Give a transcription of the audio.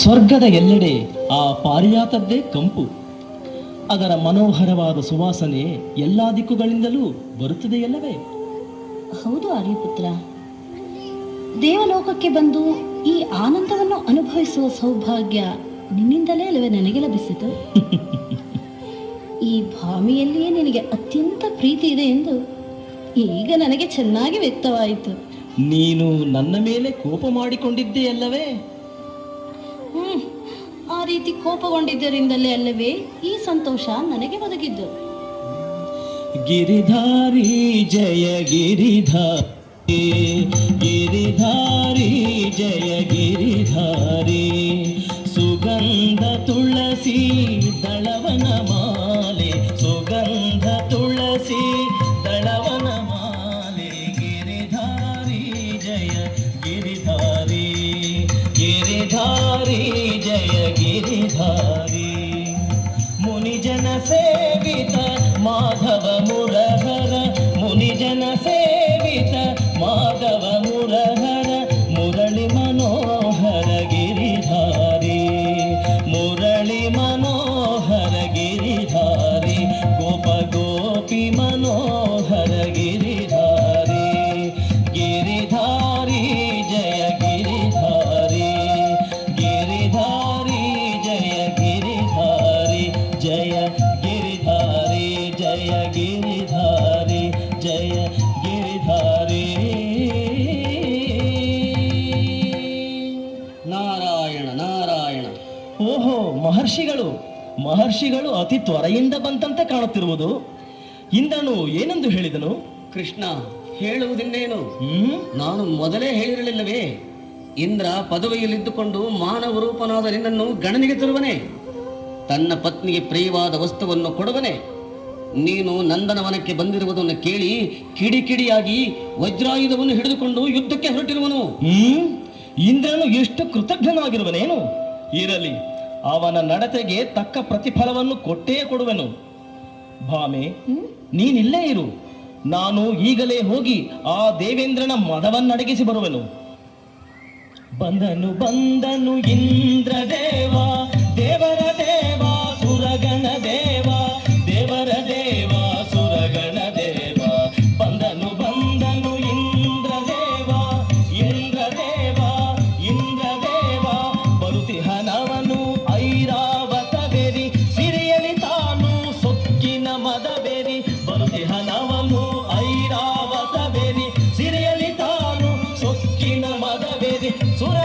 ಸ್ವರ್ಗದ ಎಲ್ಲೆಡೆ ಆ ಪಾರಿಯಾತದ್ದೇ ಕಂಪು. ಅದರ ಮನೋಹರವಾದ ಸುವಾಸನೆ ಎಲ್ಲ ದಿಕ್ಕುಗಳಿಂದಲೂ ಬರುತ್ತದೆಯಲ್ಲವೇ? ಹೌದು ಆರ್ಯಪುತ್ರ. ದೇವಲೋಕಕ್ಕೆ ಬಂದು ಈ ಆನಂದವನ್ನು ಅನುಭವಿಸುವ ಸೌಭಾಗ್ಯ ನಿನ್ನಿಂದಲೇ ಅಲ್ಲವೇ ನನಗೆ ಲಭಿಸಿತು. ಈ ಭಾಮಿಯಲ್ಲಿಯೇ ನಿನಗೆ ಅತ್ಯಂತ ಪ್ರೀತಿ ಇದೆ ಎಂದು ಈಗ ನನಗೆ ಚೆನ್ನಾಗಿ ವ್ಯಕ್ತವಾಯಿತು. ನೀನು ನನ್ನ ಮೇಲೆ ಕೋಪ ಮಾಡಿಕೊಂಡಿದ್ದೇ ಅಲ್ಲವೇ ಹ್ಮ್, ಆ ರೀತಿ ಕೋಪಗೊಂಡಿದ್ದರಿಂದಲೇ ಅಲ್ಲವೇ ಈ ಸಂತೋಷ ನನಗೆ ಒದಗಿದ್ದು. ಗಿರಿಧಾರಿ, ಜಯ ಗಿರಿಧಾರಿ ಗಿರಿಧಾರಿ, ಜಯ ಗಿರಿಧಾರಿ, ಸುಗಂಧ ತುಳಸಿ ದಳವನ ಮಾಲೆ, ಸುಗಂಧ ತುಳಸಿ ದಳವನ ಮಾಲೆ, ಗಿರಿಧಾರಿ, ಜಯ ಗಿರಿಧಾರಿ. மாதவ ಗಿರಿಧಾರಿ ಜಯ ಗಿರಿಧಾರಿ. ನಾರಾಯಣ ನಾರಾಯಣ. ಓಹೋ ಮಹರ್ಷಿಗಳು. ಮಹರ್ಷಿಗಳು ಅತಿ ತ್ವರೆಯಿಂದ ಬಂತಂತೆ ಕಾಣುತ್ತಿರುವುದು. ಇಂದನು ಏನೆಂದು ಹೇಳಿದನು? ಕೃಷ್ಣ ಹೇಳುವುದಿನ್ನೇನು? ಹ್ಮ್? ನಾನು ಮೊದಲೇ ಹೇಳಿರಲಿಲ್ಲವೇ? ಇಂದ್ರ ಪದವಿಯಲ್ಲಿದ್ದುಕೊಂಡು ಮಾನವ ರೂಪನಾದ ನಿನ್ನನ್ನು ಗಣನೆಗೆ ತರುವನೆ? ತನ್ನ ಪತ್ನಿಗೆ ಪ್ರಿಯವಾದ ವಸ್ತುವನ್ನು ಕೊಡುವನೆ? ನೀನು ನಂದನವನಕ್ಕೆ ಬಂದಿರುವುದನ್ನು ಕೇಳಿ ಕಿಡಿಕಿಡಿಯಾಗಿ ವಜ್ರಾಯುಧವನ್ನು ಹಿಡಿದುಕೊಂಡು ಯುದ್ಧಕ್ಕೆ ಹೊರಟಿರುವನು. ಹ್ಮ್? ಇಂದ್ರನು ಎಷ್ಟು ಕೃತಜ್ಞನಾಗಿರುವನೇನು? ಇರಲಿ ಅವನ ನಡತೆಗೆ ತಕ್ಕ ಪ್ರತಿಫಲವನ್ನು ಕೊಟ್ಟೇ ಕೊಡುವೆನು. ಭಾಮೆ ನೀನಿಲ್ಲೇ ಇರು. ನಾನು ಈಗಲೇ ಹೋಗಿ ಆ ದೇವೇಂದ್ರನ ಮದವನ್ನಡಗಿಸಿ ಬರುವೆನು. ಬಂದನು ಬಂದನು ಇಂದ್ರ ದೇವ ದೇವರ ದೇವ ಸುರಗಣ ದೇವ. ಐರಾವತಬೇರಿ ಬರುತಿಹನವನು ಐರಾವತಬೇರಿ ಸಿರಿಯಲಿ ತಾನು ಸೊಕ್ಕಿನ ಮದಬೇರಿ ಸುರ